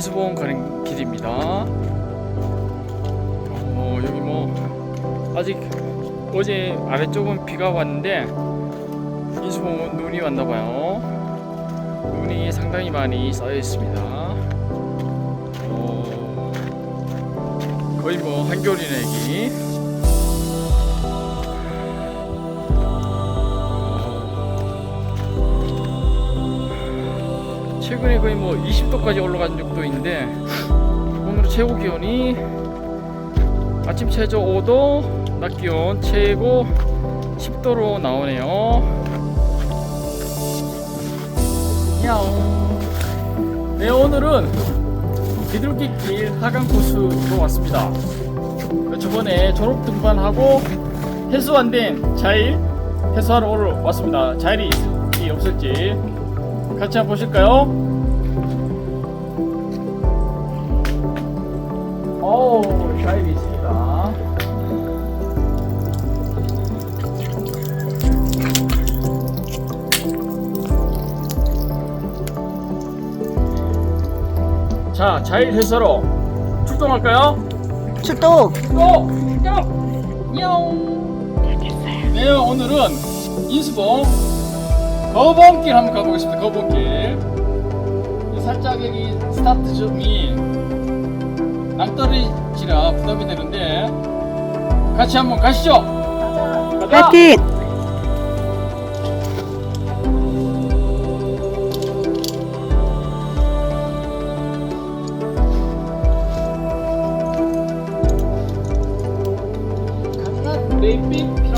인수봉 가는 길입니다. 어, 여기 뭐 아직 어제 아래쪽은 비가 왔는데 인수봉은 눈이 왔나 봐요. 눈이 상당히 많이 쌓여 있습니다. 어, 거의 뭐 한겨울이네 여기. 최근에 거의 뭐 20도까지 올라간 적도 있는데 오늘 최고 기온이 아침 최저 5도, 낮 기온 최고 10도로 나오네요. 야옹. 네 오늘은 비둘기길 하강 코스로 왔습니다. 저번에 졸업 등반하고 해수 안된 자일 해수하러 오러 왔습니다. 자일이 없을지 같이 한번 보실까요? 오, 자일이 있습니다. 자, 자일 해수로 출동할까요? 출동! 고! 출동! 냐옹! 네, 오늘은 인수봉 거봉길 한번 가보겠습니다. 거봉길. 살짝 여기 스타트점이 낭떠러지라 부담이 되는데 같이 한번 가시죠. 가자. 파이팅! 가자. 레이빛